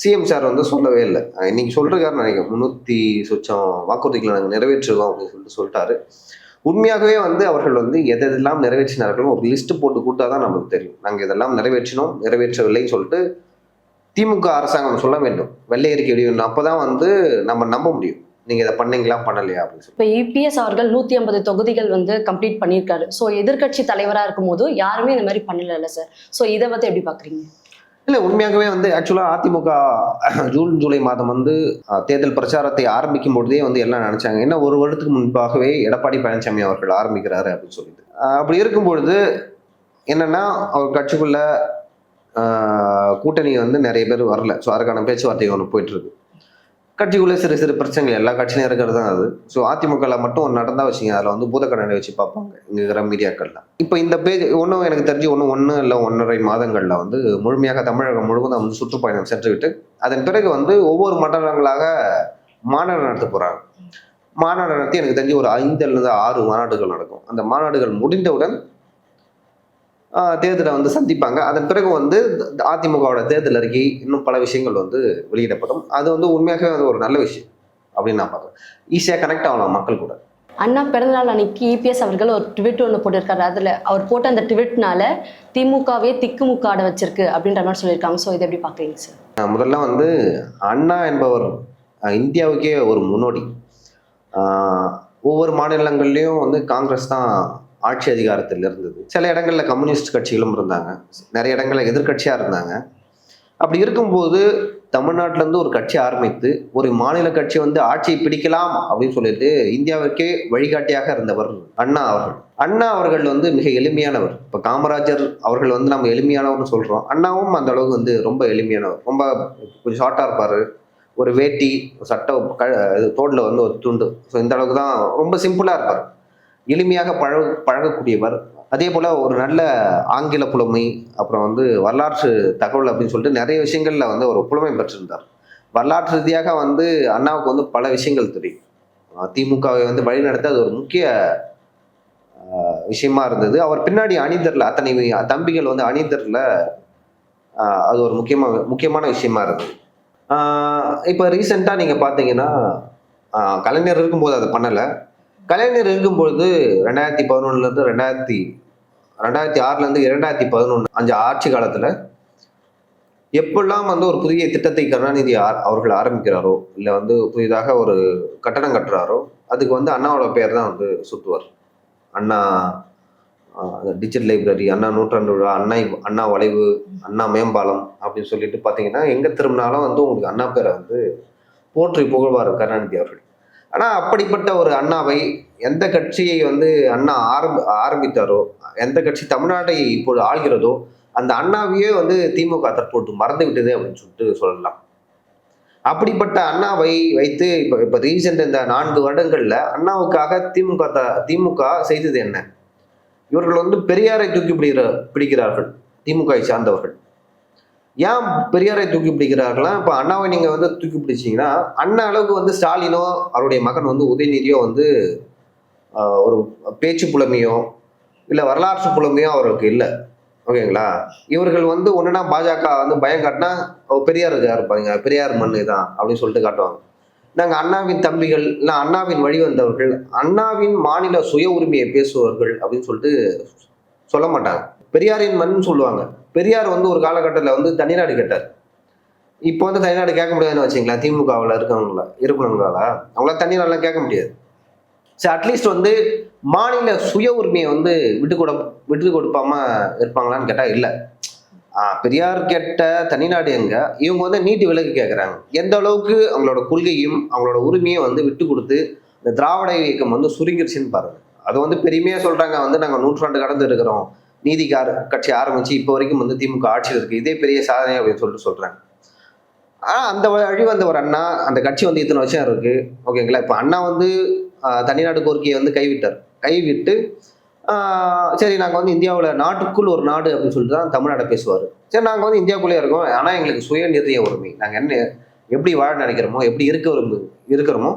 சிஎம் சார் வந்து சொல்லவே இல்லை. இன்னைக்கு சொல்றாருன்னு நினைக்கிறேன். முந்நூற்றி சொச்சம் வாக்குறுதிகளை நாங்கள் நிறைவேற்றுவோம் அப்படின்னு சொல்லிட்டு சொல்லிட்டாரு. உண்மையாகவே வந்து அவர்கள் வந்து எதெல்லாம் நிறைவேற்றினார்களோ ஒரு லிஸ்ட் போட்டு கூட்டா தான் நமக்கு தெரியும். நாங்கள் இதெல்லாம் நிறைவேற்றினோம் நிறைவேற்றவில்லைன்னு சொல்லிட்டு திமுக அரசாங்கம் சொல்ல வேண்டும். வெள்ளை அறிக்கை வெளியிடணும் அப்பதான் வந்து நம்ம நம்ப முடியும். நீங்க இதை பண்ணீங்களா பண்ணலையா அப்படின்னு சொல்லி இப்போ இபிஎஸ் அவர்கள் நூத்தி ஐம்பது தொகுதிகள் வந்து கம்ப்ளீட் பண்ணியிருக்காரு. ஸோ எதிர்க்கட்சி தலைவரா இருக்கும்போது யாருமே இந்த மாதிரி பண்ணல சார் ஸோ இதை பத்தி எப்படி பாக்குறீங்க? இல்லை உண்மையாகவே வந்து ஆக்சுவலாக அதிமுக ஜூன் ஜூலை மாதம் வந்து தேர்தல் பிரச்சாரத்தை ஆரம்பிக்கும் பொழுதே வந்து எல்லாம் நினைச்சாங்க. என்ன ஒரு வருடத்துக்கு முன்பாகவே எடப்பாடி பழனிசாமி அவர்கள் ஆரம்பிக்கிறாரு அப்படின்னு சொல்லிட்டு. அப்படி இருக்கும் பொழுது என்னன்னா அவர் கட்சிக்குள்ள கூட்டணி வந்து நிறைய பேர் வரல. ஸோ அதுக்கான பேச்சுவார்த்தை ஒன்று போயிட்டு இருக்கு. கட்சிக்குள்ளே சிறு சிறு பிரச்சனைகள் எல்லா கட்சியிலும் இருக்கிறது தான் அது. ஸோ அதிமுகவில் மட்டும் ஒன்று நடந்தால் வச்சுங்க அதில் வந்து பூதக்கடனை வச்சு பார்ப்பாங்க இங்கே இருக்கிற மீடியாக்கள்லாம். இப்போ இந்த பேஜ் ஒன்றும் எனக்கு தெரிஞ்சு ஒன்றும் ஒன்று இல்லை ஒன்றரை மாதங்களில் வந்து முழுமையாக தமிழகம் முழுவதும் வந்து சுற்றுப்பயணம் சென்றுவிட்டு அதன் பிறகு வந்து ஒவ்வொரு மண்டலங்களாக மாநாடு நடத்த போகிறாங்க மாநாடு நடத்தி எனக்கு தெரிஞ்சு ஒரு ஐந்துலேருந்து ஆறு மாநாடுகள் நடக்கும். அந்த மாநாடுகள் முடிந்தவுடன் தேர்தலை வந்து சந்திப்பாங்க. அதன் பிறகு வந்து அதிமுகவோட தேர்தல் அறிக்கை இன்னும் பல விஷயங்கள் வந்து வெளியிடப்படும். அது வந்து உண்மையாகவே அது ஒரு நல்ல விஷயம் அப்படின்னு நான் பார்க்குறேன். ஈஸியாக கனெக்ட் ஆகலாம் மக்கள் கூட. அண்ணா பிறந்தநாள் அன்னைக்கு இபிஎஸ் அவர்கள் ஒரு ட்விட் ஒன்று போட்டிருக்காரு. அதுல அவர் போட்ட அந்த ட்விட்னால திமுகவே திக்குமுக்க ஆட வச்சிருக்கு அப்படின்ற மாதிரி சொல்லியிருக்காங்க. ஸோ இதை எப்படி பாக்குறீங்க சார் முதல்ல வந்து அண்ணா என்பவர் இந்தியாவுக்கே ஒரு முன்னோடி. ஒவ்வொரு மாநிலங்கள்லையும் வந்து காங்கிரஸ் தான் ஆட்சி அதிகாரத்தில் இருந்தது. சில இடங்களில் கம்யூனிஸ்ட் கட்சிகளும் இருந்தாங்க. நிறைய இடங்களில் எதிர்கட்சியாக இருந்தாங்க. அப்படி இருக்கும்போது தமிழ்நாட்டிலேருந்து ஒரு கட்சி ஆரம்பித்து ஒரு மாநில கட்சி வந்து ஆட்சியை பிடிக்கலாம் அப்படின்னு சொல்லிட்டு இந்தியாவுக்கே வழிகாட்டியாக இருந்தவர் அண்ணா அவர்கள். அண்ணா அவர்கள் வந்து மிக எளிமையானவர். இப்போ காமராஜர் அவர்கள் வந்து நம்ம எளிமையானவர்னு சொல்கிறோம் அண்ணாவும் அந்த அளவுக்கு வந்து ரொம்ப எளிமையானவர். ரொம்ப கொஞ்சம் ஷார்ட்டாக இருப்பார். ஒரு வேட்டி ஒரு சட்டை க இது தோட்டில் வந்து ஒரு துண்டு. ஸோ இந்த அளவுக்கு தான் ரொம்ப சிம்பிளாக இருப்பார். எளிமையாக பழக பழகக்கூடியவர். அதே போல் ஒரு நல்ல ஆங்கில புலமை அப்புறம் வந்து வரலாற்று தகவல் அப்படின்னு சொல்லிட்டு நிறைய விஷயங்களில் வந்து ஒரு புலமை பெற்றிருந்தார். வரலாற்று ரீதியாக வந்து அண்ணாவுக்கு வந்து பல விஷயங்கள் தெரியும். திமுகவை வந்து வழிநடத்த அது ஒரு முக்கிய விஷயமா இருந்தது. அவர் பின்னாடி அணிதர்ல அத்தனை தம்பிகள் வந்து அணிதர்ல அது ஒரு முக்கியமாக முக்கியமான விஷயமா இருந்தது. இப்போ ரீசெண்டாக நீங்கள் பார்த்தீங்கன்னா கலைஞர் இருக்கும்போது அதை பண்ணலை. கலைஞர் இருக்கும்பொழுது ரெண்டாயிரத்தி பதினொன்னுலேருந்து ரெண்டாயிரத்தி ரெண்டாயிரத்தி ஆறுலேருந்து இரண்டாயிரத்தி பதினொன்று அஞ்சு ஆட்சி காலத்தில் எப்பெல்லாம் வந்து ஒரு புதிய திட்டத்தை கருணாநிதி ஆர்- அவர்கள் ஆரம்பிக்கிறாரோ இல்லை வந்து புதிதாக ஒரு கட்டடம் கட்டுறாரோ அதுக்கு வந்து அண்ணாவோட பேர் தான் வந்து சுற்றுவார் அண்ணா டிஜிட்டல் லைப்ரரி அண்ணா நூற்றாண்டு விழா அண்ணா அண்ணா வளைவு அண்ணா மேம்பாலம் அப்படின்னு சொல்லிட்டு பார்த்தீங்கன்னா எங்கே திரும்பினாலும் வந்து உங்களுக்கு அண்ணா பேரை வந்து போற்றி புகழ்வார் கருணாநிதி அவர்கள். ஆனால் அப்படிப்பட்ட ஒரு அண்ணாவை எந்த கட்சியை வந்து அண்ணா ஆரம்பி ஆரம்பித்தாரோ எந்த கட்சி தமிழ்நாட்டை இப்போது ஆள்கிறதோ அந்த அண்ணாவையே வந்து திமுக தற்போது மறந்து விட்டது அப்படின்னு சொல்லிட்டு சொல்லலாம். அப்படிப்பட்ட அண்ணாவை வைத்து இப்போ இப்போ ரீசெண்ட் இந்த நான்கு வருடங்களில் அண்ணாவுக்காக திமுக த திமுக செய்தது என்ன? இவர்கள் வந்து பெரியாரை தூக்கி பிடிக்கிற பிடிக்கிறார்கள் திமுகவை சார்ந்தவர்கள். ஏன் பெரியாரை தூக்கி பிடிக்கிறார்களா இப்போ அண்ணாவை நீங்கள் வந்து தூக்கி பிடிச்சிங்கன்னா அண்ணா அளவுக்கு வந்து ஸ்டாலினோ அவருடைய மகன் வந்து உதயநிதியோ வந்து ஒரு பேச்சு புலமையோ இல்லை வரலாற்று புலமையோ அவருக்கு இல்லை. ஓகேங்களா? இவர்கள் வந்து ஒன்றுனா பாஜக வந்து பயம் காட்டினா அவர் பெரியார் இருப்பாங்க பெரியார் மண்ணு தான் அப்படின்னு சொல்லிட்டு காட்டுவாங்க. நாங்கள் அண்ணாவின் தம்பிகள் இல்லை அண்ணாவின் வழி வந்தவர்கள் அண்ணாவின் மாநில சுய உரிமையை பேசுபவர்கள் அப்படின்னு சொல்லிட்டு சொல்ல மாட்டாங்க. பெரியாரின் மண் சொல்லுவாங்க. பெரியார் வந்து ஒரு காலகட்டத்தில் வந்து தனிநாடு கேட்டார். இப்போ வந்து தனிநாடு கேட்க முடியாதுன்னு வச்சுங்களேன் திமுகவில் இருக்கவங்கள இருக்கிறவங்களால அவங்களால தனிநாடுலாம் கேட்க முடியாது. சரி அட்லீஸ்ட் வந்து மாநில சுய உரிமையை வந்து விட்டு கொடு விட்டு கொடுப்பாம இருப்பாங்களான்னு கேட்டால் இல்லை. பெரியார் கேட்ட தனிநாடு எங்க? இவங்க வந்து நீட்டு விலக்கு கேட்குறாங்க எந்த அளவுக்கு அவங்களோட கொள்கையும் அவங்களோட உரிமையும் வந்து விட்டு கொடுத்து இந்த திராவிட இயக்கம் வந்து சுருங்கிருச்சுன்னு பாருங்க. அது வந்து பெருமையாக சொல்கிறாங்க வந்து நாங்கள் நூற்றாண்டு கடந்து இருக்கிறோம். நீதிக்கார கட்சி ஆரம்பிச்சு இப்போ வரைக்கும் வந்து திமுக ஆட்சியில் இருக்கு. இதே பெரிய சாதனை அப்படின்னு சொல்லிட்டு சொல்றாங்க. ஆனால் அந்த வழி வந்த ஒரு அண்ணா அந்த கட்சி வந்து இத்தனை வருஷம் இருக்கு. ஓகேங்களா? இப்போ அண்ணா வந்து தனிநாடு கோரிக்கையை வந்து கைவிட்டார். கைவிட்டு சரி நாங்கள் வந்து இந்தியாவில் நாட்டுக்குள் ஒரு நாடு அப்படின்னு சொல்லிட்டு தான் தமிழ்நாடை பேசுவார். சரி நாங்கள் வந்து இந்தியாவுக்குள்ளே இருக்கோம். ஆனால் எங்களுக்கு சுய நிர்ணய உரிமை. நாங்கள் என்ன எப்படி வாழ நினைக்கிறோமோ எப்படி இருக்க விரும்பு இருக்கிறோமோ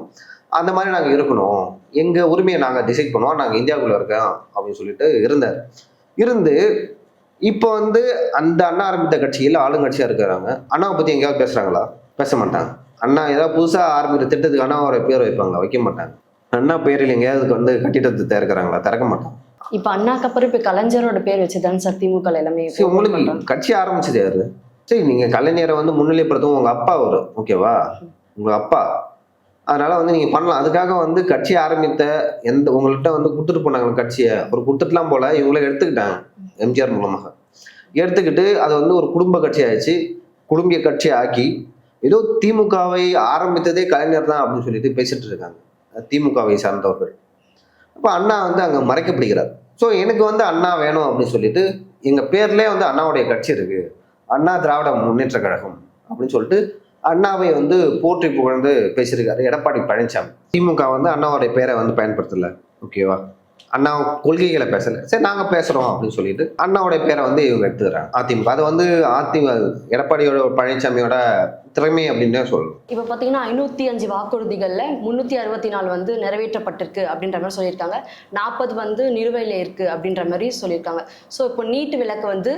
அந்த மாதிரி நாங்கள் இருக்கணும். எங்கள் உரிமையை நாங்கள் டிசைட் பண்ணுவோம். நாங்கள் இந்தியாவுக்குள்ளே இருக்கோம் அப்படின்னு சொல்லிட்டு இருந்தார். இருந்து இப்போ வந்து அந்த அண்ணா ஆரம்பித்த கட்சியில் ஆளுங்கட்சியாக இருக்கிறாங்க. அண்ணாவை பற்றி எங்கேயாவது பேசுகிறாங்களா பேச மாட்டாங்க. அண்ணா ஏதாவது புதுசாக ஆரம்பிக்கிற திட்டத்துக்கு அண்ணாவோட பேர் வைப்பாங்களா வைக்க மாட்டாங்க. அண்ணா பேரில் எங்கேயாவது வந்து கட்டிடத்தை திறக்கிறாங்களா? திறக்க மாட்டாங்க. இப்ப அண்ணாக்கு அப்புறம் இப்ப கலைஞரோட பேர் வச்சுதானே சார் திமுக எல்லாமே உங்களுக்கு. கட்சி ஆரம்பிச்சது யாரு? சரி நீங்க கலைஞரை வந்து முன்னிலைப்படுத்தும் உங்க அப்பா வரும் ஓகேவா? உங்க அப்பா. அதனால வந்து நீங்க பண்ணலாம். அதுக்காக வந்து கட்சி ஆரம்பித்த எந்த உங்கள்கிட்ட வந்து கொடுத்துட்டு போனாங்க கட்சியை. ஒரு கொடுத்துட்டுலாம் போல இவங்களே எடுத்துக்கிட்டாங்க எம்ஜிஆர் மூலமாக. எடுத்துக்கிட்டு அதை வந்து ஒரு குடும்ப கட்சி ஆயிடுச்சு. குடும்ப கட்சி ஆக்கி ஏதோ திமுகவை ஆரம்பித்ததே கலைஞர் தான் அப்படின்னு சொல்லிட்டு பேசிட்டு இருக்காங்க. திமுகவை சார்ந்தவர்கள். அப்போ அண்ணா வந்து அங்கே மறைக்கப்படுகிறார். ஸோ எனக்கு வந்து அண்ணா வேணும் அப்படின்னு சொல்லிட்டு எங்கள் பேர்லேயே வந்து அண்ணாவுடைய கட்சி இருக்கு. அண்ணா திராவிட முன்னேற்ற கழகம் அப்படின்னு சொல்லிட்டு அண்ணாவை வந்து போற்றி புகழ்ந்து பேசியிருக்காரு. எடப்பாடி பழனிசாமி திமுக வந்து அண்ணாவுடைய பேரை வந்து பயன்படுத்தல. ஓகேவா அண்ணா கொள்கைகளை பேசல. சரி நாங்க பேசுறோம் அப்படின்னு சொல்லிட்டு அண்ணாவுடைய பேரை வந்து இவங்க எடுத்துக்கிறாங்க. அதிமுக. அது வந்து அதிமுக எடப்பாடியோட பழனிசாமியோட திறமை அப்படின்னு சொல்லணும். இப்ப பாத்தீங்கன்னா ஐநூத்தி அஞ்சு வாக்குறுதிகள்ல முன்னூத்தி அறுபத்தி நாலு வந்து நிறைவேற்றப்பட்டிருக்கு அப்படின்ற மாதிரி சொல்லியிருக்காங்க. நாற்பது வந்து நிலுவையில இருக்கு அப்படின்ற மாதிரி சொல்லியிருக்காங்க. ஸோ இப்போ நீட் விலக்கு வந்து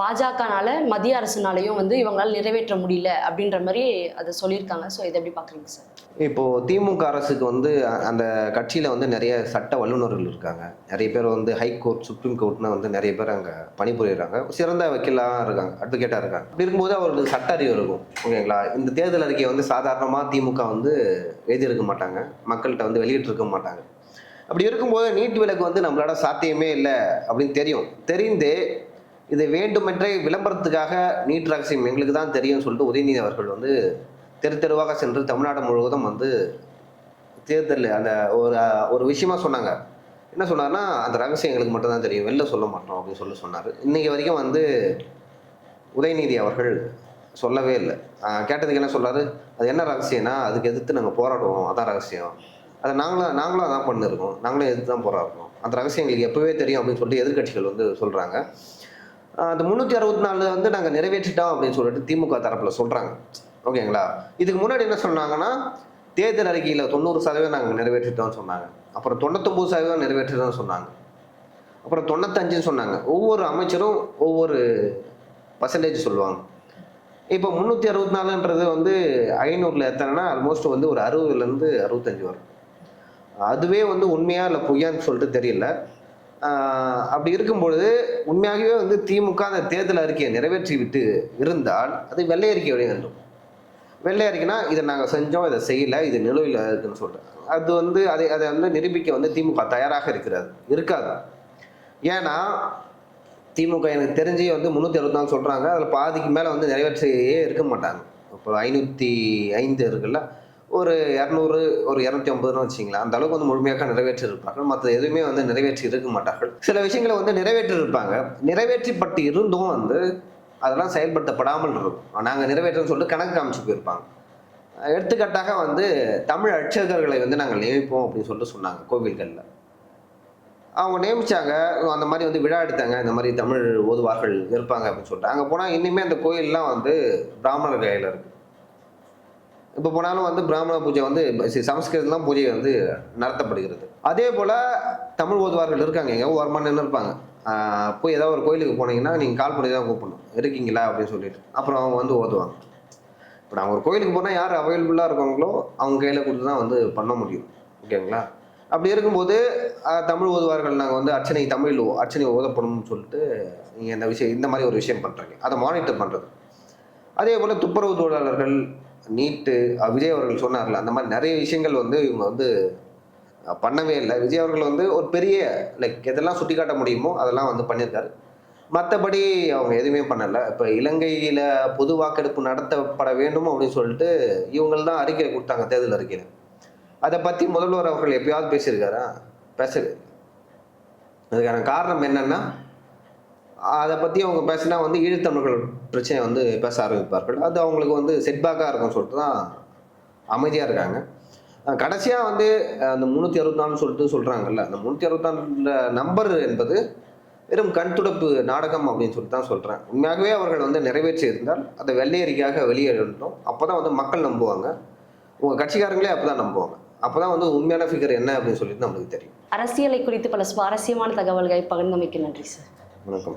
பாஜகனால மத்திய அரசுனாலையும் வந்து இவங்களால நிறைவேற்ற முடியல அப்படின்ற மாதிரி அதை சொல்லியிருக்காங்க. ஸோ இதை எப்படி பாக்குறீங்க சார் இப்போ திமுக அரசுக்கு வந்து அந்த கட்சியில வந்து நிறைய சட்ட வல்லுநர்கள் இருக்காங்க. நிறைய பேர் வந்து ஹைகோர்ட் சுப்ரீம் கோர்ட்னு வந்து நிறைய பேர் அங்க பணிபுரியுறாங்க. சிறந்த வக்கீலாக இருக்காங்க அட்வொகேட்டாக இருக்காங்க. அப்படி இருக்கும்போது அவர்களுக்கு சட்ட அறிவு இருக்கும். ஓகேங்களா? இந்த தேர்தல் அறிக்கையை வந்து சாதாரணமாக திமுக வந்து எழுதியிருக்க மாட்டாங்க. மக்கள்கிட்ட வந்து வெளியிட்டிருக்க மாட்டாங்க. அப்படி இருக்கும்போது நீட் விலக்கு வந்து நம்மளோட சாத்தியமே இல்லை அப்படின்னு தெரியும். தெரிந்தே இதை வேண்டுமென்றே விளம்பரத்துக்காக நீட் ரகசியம் எங்களுக்கு தான் தெரியும்னு சொல்லிட்டு உதயநிதி அவர்கள் வந்து தெரு தெருவாக சென்று தமிழ்நாடு முழுவதும் வந்து தேர்தல் அந்த ஒரு ஒரு விஷயமா சொன்னாங்க. என்ன சொன்னார்னா அந்த ரகசியம் எங்களுக்கு மட்டும்தான் தெரியும். வெளில சொல்ல மாட்டோம் அப்படின்னு சொல்லி சொன்னார். இன்னைக்கு வரைக்கும் வந்து உதயநிதி அவர்கள் சொல்லவே இல்லை. கேட்டதுக்கு என்ன சொல்கிறாரு அது என்ன ரகசியம்னா அதுக்கு எதிர்த்து நாங்கள் போராடுவோம். அதான் ரகசியம். அதை நாங்களும் நாங்களும் அதான் பண்ணிருக்கோம். நாங்களும் எதிர்த்து தான் போராடுறோம். அந்த ரகசியம் எங்களுக்கு எப்போவே தெரியும் அப்படின்னு சொல்லிட்டு எதிர்க்கட்சிகள் வந்து சொல்கிறாங்க அந்த முந்நூற்றி அறுபத்தி நாலு வந்து நாங்கள் நிறைவேற்றிட்டோம் அப்படின்னு சொல்லிட்டு திமுக தரப்பில் சொல்கிறாங்க ஓகேங்களா? இதுக்கு முன்னாடி என்ன சொன்னாங்கன்னா தேர்தல் அறிக்கையில் தொண்ணூறு சதவீதம் நாங்கள் நிறைவேற்றிட்டோம்னு சொன்னாங்க. அப்புறம் தொண்ணூத்தொம்பது சதவீதம் நிறைவேற்றிட்டோம்னு சொன்னாங்க. அப்புறம் தொண்ணூத்தஞ்சுன்னு சொன்னாங்க. ஒவ்வொரு அமைச்சரும் ஒவ்வொரு பர்சன்டேஜ் சொல்லுவாங்க. இப்போ முந்நூற்றி அறுபத்தி நாலுன்றது வந்து ஐநூறில் எத்தனைனா ஆல்மோஸ்ட் வந்து ஒரு அறுபதுலேருந்து அறுபத்தஞ்சு வரும். அதுவே வந்து உண்மையாக இல்லை பொய்யான்னு சொல்லிட்டு தெரியல. அப்படி இருக்கும்பொழுது உண்மையாகவே வந்து திமுக அந்த தேர்தல் அறிக்கையை நிறைவேற்றி விட்டு இருந்தால் அது வெள்ளை அறிக்கை வழி வேண்டும் வெள்ளை அறிக்கைனா இதை நாங்கள் செஞ்சோம் இதை செய்யலை இது நிலுவையில் இருக்குன்னு சொல்லிட்டு அது வந்து அதை அதை வந்து நிரூபிக்க வந்து திமுக தயாராக இருக்கிறது. இருக்காது. ஏன்னா திமுக எனக்கு தெரிஞ்சு வந்து முந்நூற்றி அறுபத்தி சொல்கிறாங்க அதில் பாதிக்கு மேலே வந்து நிறைவேற்றியே இருக்க மாட்டாங்க. இப்போ ஐநூற்றி ஐந்து இருக்குல்ல? ஒரு இரநூறு ஒரு இரநூத்தி ஐம்பதுன்னு வச்சிங்களேன் அந்த அளவுக்கு வந்து முழுமையாக நிறைவேற்றி இருப்பார்கள் மற்ற எதுவுமே வந்து நிறைவேற்றி இருக்க மாட்டார்கள். சில விஷயங்களை வந்து நிறைவேற்றி இருப்பாங்க. நிறைவேற்றிப்பட்டு இருந்தும் வந்து அதெல்லாம் செயல்படுத்தப்படாமல் இருக்கும். நாங்கள் நிறைவேற்றோம்னு சொல்லிட்டு கணக்கு காமிச்சு போயிருப்பாங்க. எடுத்துக்காட்டாக வந்து தமிழ் அர்ச்சகர்களை வந்து நாங்கள் நியமிப்போம் அப்படின்னு சொல்லிட்டு சொன்னாங்க கோவில்களில். அவங்க நியமிச்சாங்க. அந்த மாதிரி வந்து விழா எடுத்தாங்க. இந்த மாதிரி தமிழ் ஓதுவார்கள் இருப்பாங்க அப்படின்னு சொல்லிட்டு. அங்கே போனால் இன்னுமே அந்த கோயிலெலாம் வந்து பிராமணர் கையில் இருக்கு. இப்போ போனாலும் வந்து பிராமண பூஜை வந்து சமஸ்கிருதம்லாம் சமஸ்கிருதம் பூஜை வந்து நடத்தப்படுகிறது. அதே போல் தமிழ் ஓதுவார்கள் இருக்காங்க. எங்கே ஓரமாக நின்று இருப்பாங்க. போய் ஏதாவது ஒரு கோயிலுக்கு போனீங்கன்னா நீங்கள் கால் பண்ணி தான் கூப்பிடணும். இருக்கீங்களா அப்படின்னு சொல்லிட்டு. அப்புறம் அவங்க வந்து ஓதுவாங்க. இப்போ நாங்கள் ஒரு கோயிலுக்கு போனால் யார் அவைலபிளாக இருக்காங்களோ அவங்க கையில் கொடுத்து தான் வந்து பண்ண முடியும். ஓகேங்களா? அப்படி இருக்கும்போது தமிழ் ஓதுவார்கள் நாங்கள் வந்து அர்ச்சனை தமிழ் அர்ச்சனை ஓதப்படணும்னு சொல்லிட்டு நீங்கள் இந்த விஷயம் இந்த மாதிரி ஒரு விஷயம் பண்ணுறீங்க அதை மானிட்டர் பண்ணுறது அதே போல் துப்புரவு தொழிலாளர்கள் நீட்டு விஜய் அவர்கள் சொன்னார்ல அந்த மாதிரி நிறைய விஷயங்கள் வந்து இவங்க வந்து பண்ணவே இல்லை. விஜய் அவர்கள் வந்து ஒரு பெரிய லைக் எதெல்லாம் சுட்டி காட்ட முடியுமோ அதெல்லாம் வந்து பண்ணியிருக்காரு. மற்றபடி அவங்க எதுவுமே பண்ணலை. இப்போ இலங்கையில் பொது வாக்கெடுப்பு நடத்தப்பட வேண்டும் அப்படின்னு சொல்லிட்டு இவங்கள் தான் அறிக்கை கொடுத்தாங்க தேர்தல் அறிக்கையில். அதை பற்றி முதல்வர் அவர்கள் எப்பயாவது பேசியிருக்காரா? பேசவே அதுக்கான காரணம் என்னன்னா அதை பற்றி அவங்க பேசினா வந்து ஈழத்தமிழர்கள் பிரச்சனை வந்து பேச ஆரம்பிப்பார்கள். அது அவங்களுக்கு வந்து செட்பேக்காக இருக்கும்னு சொல்லிட்டு தான் அமைதியாக இருக்காங்க. கடைசியாக வந்து அந்த முந்நூற்றி அறுபத்தி சொல்லிட்டு சொல்கிறாங்கல்ல அந்த முந்நூற்றி அறுபத்தி நம்பர் என்பது வெறும் கண் துடப்பு நாடகம் அப்படின்னு சொல்லிட்டு தான் சொல்கிறேன் உண்மையாகவே அவர்கள் வந்து நிறைவேற்றி இருந்தால் அதை வெள்ளையறிக்கையாக வெளியேறணும் அப்போ தான் வந்து மக்கள் நம்புவாங்க. உங்கள் கட்சிக்காரங்களே அப்போ தான் நம்புவாங்க. அப்போ தான் வந்து உண்மையான ஃபிகர் என்ன அப்படின்னு சொல்லிட்டு நம்மளுக்கு தெரியும். அரசியலை குறித்து பல சுவாரஸ்யமான தகவல்களை பகிர்ந்தமைக்கு நன்றி சார் வணக்கம்.